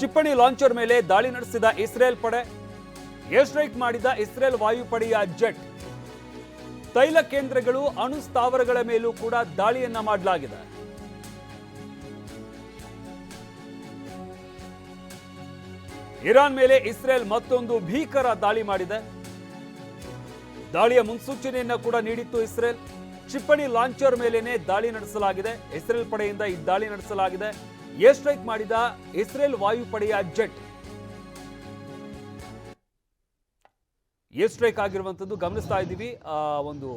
ಕ್ಷಿಪಣಿ ಲಾಂಚರ್ ಮೇಲೆ ದಾಳಿ ನಡೆಸಿದ ಇಸ್ರೇಲ್ ಪಡೆ ಏರ್ ಸ್ಟ್ರೈಕ್ ಮಾಡಿದ ಇಸ್ರೇಲ್ ವಾಯುಪಡೆಯ ಜೆಟ್. ತೈಲ ಕೇಂದ್ರಗಳು, ಅಣು ಸ್ಥಾವರಗಳ ಮೇಲೂ ಕೂಡ ದಾಳಿಯನ್ನ ಮಾಡಲಾಗಿದೆ. ಇರಾನ್ ಮೇಲೆ ಇಸ್ರೇಲ್ ಮತ್ತೊಂದು ಭೀಕರ ದಾಳಿ ಮಾಡಿದೆ. ದಾಳಿಯ ಮುನ್ಸೂಚನೆಯನ್ನ ಕೂಡ ನೀಡಿತ್ತು ಇಸ್ರೇಲ್. ಕ್ಷಿಪಣಿ ಲಾಂಚರ್ ಮೇಲೇನೆ ದಾಳಿ ನಡೆಸಲಾಗಿದೆ. ಇಸ್ರೇಲ್ ಪಡೆಯಿಂದ ಈ ದಾಳಿ ನಡೆಸಲಾಗಿದೆ. ಏರ್ ಸ್ಟ್ರೈಕ್ ಮಾಡಿದ ಇಸ್ರೇಲ್ ವಾಯುಪಡೆಯ ಜೆಟ್. ಏರ್ ಸ್ಟ್ರೈಕ್ ಆಗಿರುವಂತದ್ದು ಗಮನಿಸ್ತಾ ಇದ್ದೀವಿ. ಒಂದು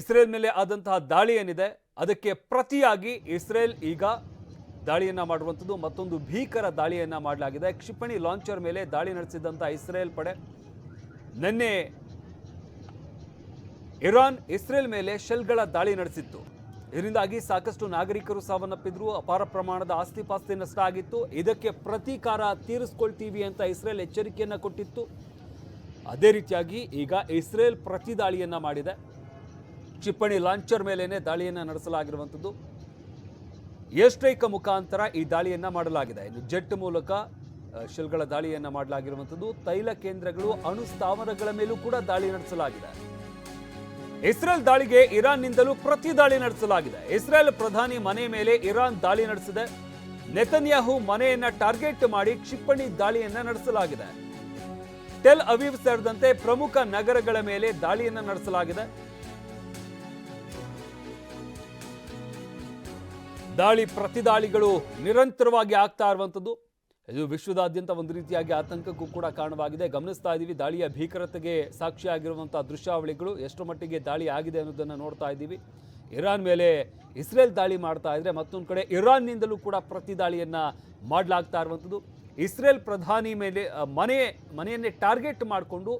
ಇಸ್ರೇಲ್ ಮೇಲೆ ಆದಂತಹ ದಾಳಿ ಏನಿದೆ, ಅದಕ್ಕೆ ಪ್ರತಿಯಾಗಿ ಇಸ್ರೇಲ್ ಈಗ ದಾಳಿಯನ್ನ ಮಾಡುವಂಥದ್ದು, ಮತ್ತೊಂದು ಭೀಕರ ದಾಳಿಯನ್ನ ಮಾಡಲಾಗಿದೆ. ಕ್ಷಿಪಣಿ ಲಾಂಚರ್ ಮೇಲೆ ದಾಳಿ ನಡೆಸಿದಂಥ ಇಸ್ರೇಲ್ ಪಡೆ ನಿನ್ನೆ ಇರಾನ್ ಇಸ್ರೇಲ್ ಮೇಲೆ ಶೆಲ್ಗಳ ದಾಳಿ ನಡೆಸಿತ್ತು. ಇದರಿಂದಾಗಿ ಸಾಕಷ್ಟು ನಾಗರಿಕರು ಸಾವನ್ನಪ್ಪಿದ್ರು. ಅಪಾರ ಪ್ರಮಾಣದ ಆಸ್ತಿ ಪಾಸ್ತಿ ನಷ್ಟ ಆಗಿತ್ತು. ಇದಕ್ಕೆ ಪ್ರತೀಕಾರ ತೀರಿಸ್ಕೊಳ್ತೀವಿ ಅಂತ ಇಸ್ರೇಲ್ ಎಚ್ಚರಿಕೆಯನ್ನು ಕೊಟ್ಟಿತ್ತು. ಅದೇ ರೀತಿಯಾಗಿ ಈಗ ಇಸ್ರೇಲ್ ಪ್ರತಿ ದಾಳಿಯನ್ನ ಮಾಡಿದೆ. ಕ್ಷಿಪಣಿ ಲಾಂಚರ್ ಮೇಲೇ ದಾಳಿಯನ್ನ ನಡೆಸಲಾಗಿರುವಂಥದ್ದು. ಏರ್ ಮುಖಾಂತರ ಈ ದಾಳಿಯನ್ನ ಮಾಡಲಾಗಿದೆ. ಇನ್ನು ಜೆಟ್ ಮೂಲಕ ಶೆಲ್ಗಳ ದಾಳಿಯನ್ನ ಮಾಡಲಾಗಿರುವಂಥದ್ದು. ತೈಲ ಕೇಂದ್ರಗಳು ಅಣು ಸ್ಥಾವರಗಳ ಮೇಲೂ ಕೂಡ ದಾಳಿ ನಡೆಸಲಾಗಿದೆ. ಇಸ್ರೇಲ್ ದಾಳಿಗೆ ಇರಾನ್ನಿಂದಲೂ ಪ್ರತಿ ದಾಳಿ ನಡೆಸಲಾಗಿದೆ. ಇಸ್ರೇಲ್ ಪ್ರಧಾನಿ ಮನೆ ಮೇಲೆ ಇರಾನ್ ದಾಳಿ ನಡೆಸಿದೆ. ನೆತನ್ಯಾಹು ಮನೆಯನ್ನ ಟಾರ್ಗೆಟ್ ಮಾಡಿ ಕ್ಷಿಪಣಿ ದಾಳಿಯನ್ನ ನಡೆಸಲಾಗಿದೆ. ಟೆಲ್ ಅವೀವ್ ಸೇರಿದಂತೆ ಪ್ರಮುಖ ನಗರಗಳ ಮೇಲೆ ದಾಳಿಯನ್ನ ನಡೆಸಲಾಗಿದೆ. ದಾಳಿ ಪ್ರತಿದಾಳಿಗಳು ನಿರಂತರವಾಗಿ ಆಗ್ತಾ ಇರುವಂಥದ್ದು ಇದು ವಿಶ್ವದಾದ್ಯಂತ ಒಂದು ರೀತಿಯಾಗಿ ಆತಂಕಕ್ಕೂ ಕೂಡ ಕಾರಣವಾಗಿದೆ. ಗಮನಿಸ್ತಾ ಇದ್ದೀವಿ, ದಾಳಿಯ ಭೀಕರತೆಗೆ ಸಾಕ್ಷಿಯಾಗಿರುವಂಥ ದೃಶ್ಯಾವಳಿಗಳು ಎಷ್ಟು ಮಟ್ಟಿಗೆ ದಾಳಿ ಆಗಿದೆ ಅನ್ನೋದನ್ನು ನೋಡ್ತಾ ಇದ್ದೀವಿ. ಇರಾನ್ ಮೇಲೆ ಇಸ್ರೇಲ್ ದಾಳಿ ಮಾಡ್ತಾ ಇದ್ದರೆ ಮತ್ತೊಂದು ಕಡೆ ಇರಾನ್ನಿಂದಲೂ ಕೂಡ ಪ್ರತಿ ದಾಳಿಯನ್ನ ಮಾಡಲಾಗ್ತಾ ಇರುವಂಥದ್ದು. ಇಸ್ರೇಲ್ ಪ್ರಧಾನಿ ಮೇಲೆ ಮನೆ, ಮನೆಯನ್ನೇ ಟಾರ್ಗೆಟ್ ಮಾಡಿಕೊಂಡು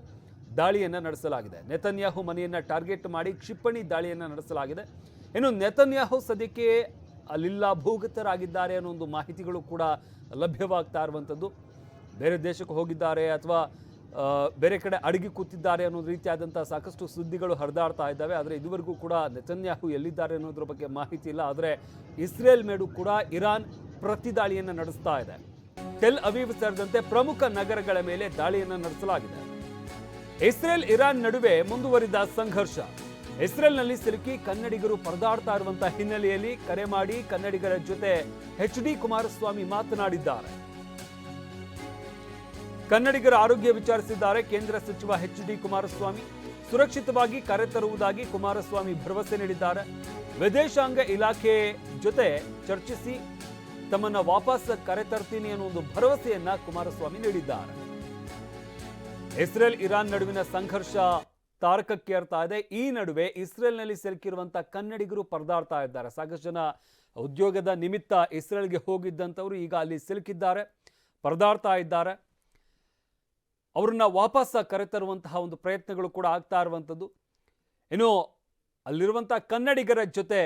ದಾಳಿಯನ್ನ ನಡೆಸಲಾಗಿದೆ. ನೆತನ್ಯಾಹು ಮನೆಯನ್ನ ಟಾರ್ಗೆಟ್ ಮಾಡಿ ಕ್ಷಿಪಣಿ ದಾಳಿಯನ್ನ ನಡೆಸಲಾಗಿದೆ. ಇನ್ನು ನೆತನ್ಯಾಹು ಸದ್ಯಕ್ಕೆ ಅಲ್ಲಿಲ್ಲ ಭೂಗತರಾಗಿದ್ದಾರೆ ಅನ್ನೋ ಒಂದು ಮಾಹಿತಿಗಳು ಕೂಡ ಲಭ್ಯವಾಗ್ತಾ ಇರುವಂಥದ್ದು. ಬೇರೆ ದೇಶಕ್ಕೆ ಹೋಗಿದ್ದಾರೆ ಅಥವಾ ಬೇರೆ ಕಡೆ ಅಡಗಿ ಕೂತಿದ್ದಾರೆ ಅನ್ನೋ ರೀತಿಯಾದಂಥ ಸಾಕಷ್ಟು ಸುದ್ದಿಗಳು ಹರಿದಾಡ್ತಾ ಇದ್ದಾವೆ. ಆದರೆ ಇದುವರೆಗೂ ಕೂಡ ನೆತನ್ಯಾಹು ಎಲ್ಲಿದ್ದಾರೆ ಅನ್ನೋದ್ರ ಬಗ್ಗೆ ಮಾಹಿತಿ ಇಲ್ಲ. ಆದರೆ ಇಸ್ರೇಲ್ ಮೇಡು ಕೂಡ ಇರಾನ್ ಪ್ರತಿ ದಾಳಿಯನ್ನು ನಡೆಸ್ತಾ ಇದೆ. ಟೆಲ್ ಅವೀವ್ ಸೇರಿದಂತೆ ಪ್ರಮುಖ ನಗರಗಳ ಮೇಲೆ ದಾಳಿಯನ್ನು ನಡೆಸಲಾಗಿದೆ. ಇಸ್ರೇಲ್ ಇರಾನ್ ನಡುವೆ ಮುಂದುವರಿದ ಸಂಘರ್ಷ. ಇಸ್ರೇಲ್ನಲ್ಲಿ ಸಿಲುಕಿ ಕನ್ನಡಿಗರು ಪರದಾಡ್ತಾ ಇರುವಂತಹ ಹಿನ್ನೆಲೆಯಲ್ಲಿ ಕರೆ ಮಾಡಿ ಕನ್ನಡಿಗರ ಜೊತೆ ಎಚ್ ಡಿ ಕುಮಾರಸ್ವಾಮಿ ಮಾತನಾಡಿದ್ದಾರೆ. ಕನ್ನಡಿಗರ ಆರೋಗ್ಯ ವಿಚಾರಿಸಿದ್ದಾರೆ ಕೇಂದ್ರ ಸಚಿವ ಎಚ್ ಡಿ ಕುಮಾರಸ್ವಾಮಿ. ಸುರಕ್ಷಿತವಾಗಿ ಕರೆತರುವುದಾಗಿ ಕುಮಾರಸ್ವಾಮಿ ಭರವಸೆ ನೀಡಿದ್ದಾರೆ. ವಿದೇಶಾಂಗ ಇಲಾಖೆ ಜೊತೆ ಚರ್ಚಿಸಿ ತಮ್ಮನ್ನ ವಾಪಸ್ ಕರೆತರ್ತೀನಿ ಅನ್ನೋ ಒಂದು ಭರವಸೆಯನ್ನ ಕುಮಾರಸ್ವಾಮಿ ನೀಡಿದ್ದಾರೆ. ಇಸ್ರೇಲ್ ಇರಾನ್ ನಡುವಿನ ಸಂಘರ್ಷ ತಾರಕಕ್ಕೇರ್ತಾ ಇದೆ ಈ ನಡುವೆ ಇಸ್ರೇಲ್ನಲ್ಲಿ ಸಿಲುಕಿರುವಂಥ ಕನ್ನಡಿಗರು ಪರದಾಡ್ತಾ ಇದ್ದಾರೆ. ಸಾಕಷ್ಟು ಜನ ಉದ್ಯೋಗದ ನಿಮಿತ್ತ ಇಸ್ರೇಲ್ಗೆ ಹೋಗಿದ್ದಂಥವರು ಈಗ ಅಲ್ಲಿ ಸಿಲುಕಿದ್ದಾರೆ, ಪರದಾಡ್ತಾ ಇದ್ದಾರೆ. ಅವ್ರನ್ನ ವಾಪಸ್ ಕರೆತರುವಂತಹ ಒಂದು ಪ್ರಯತ್ನಗಳು ಕೂಡ ಆಗ್ತಾ ಇರುವಂಥದ್ದು. ಇನ್ನು ಅಲ್ಲಿರುವಂಥ ಕನ್ನಡಿಗರ ಜೊತೆ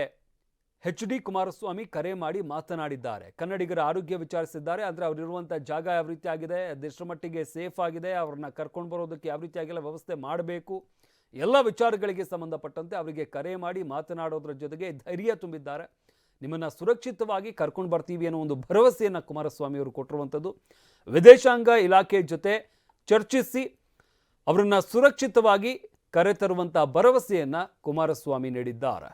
ಎಚ್ ಡಿ ಕುಮಾರಸ್ವಾಮಿ ಕರೆ ಮಾಡಿ ಮಾತನಾಡಿದ್ದಾರೆ. ಕನ್ನಡಿಗರ ಆರೋಗ್ಯ ವಿಚಾರಿಸಿದ್ದಾರೆ. ಅಂದರೆ ಅವರಿರುವಂಥ ಜಾಗ ಯಾವ ರೀತಿ ಆಗಿದೆ? ಅದೆಷ್ಟರ ಮಟ್ಟಿಗೆ ಸೇಫ್ ಆಗಿದೆ? ಅವ್ರನ್ನ ಕರ್ಕೊಂಡು ಬರೋದಕ್ಕೆ ಯಾವ ರೀತಿಯಾಗೆಲ್ಲ ವ್ಯವಸ್ಥೆ ಮಾಡಬೇಕು. ಎಲ್ಲ ವಿಚಾರಗಳಿಗೆ ಸಂಬಂಧಪಟ್ಟಂತೆ ಅವರಿಗೆ ಕರೆ ಮಾಡಿ ಮಾತನಾಡೋದ್ರ ಜೊತೆಗೆ ಧೈರ್ಯ ತುಂಬಿದ್ದಾರೆ. ನಿಮ್ಮನ್ನು ಸುರಕ್ಷಿತವಾಗಿ ಕರ್ಕೊಂಡು ಬರ್ತೀವಿ ಅನ್ನೋ ಒಂದು ಭರವಸೆಯನ್ನು ಕುಮಾರಸ್ವಾಮಿ ಅವರು ಕೊಟ್ಟಿರುವಂಥದ್ದು. ವಿದೇಶಾಂಗ ಇಲಾಖೆ ಜೊತೆ ಚರ್ಚಿಸಿ ಅವರನ್ನು ಸುರಕ್ಷಿತವಾಗಿ ಕರೆತರುವಂಥ ಭರವಸೆಯನ್ನು ಕುಮಾರಸ್ವಾಮಿ ನೀಡಿದ್ದಾರೆ.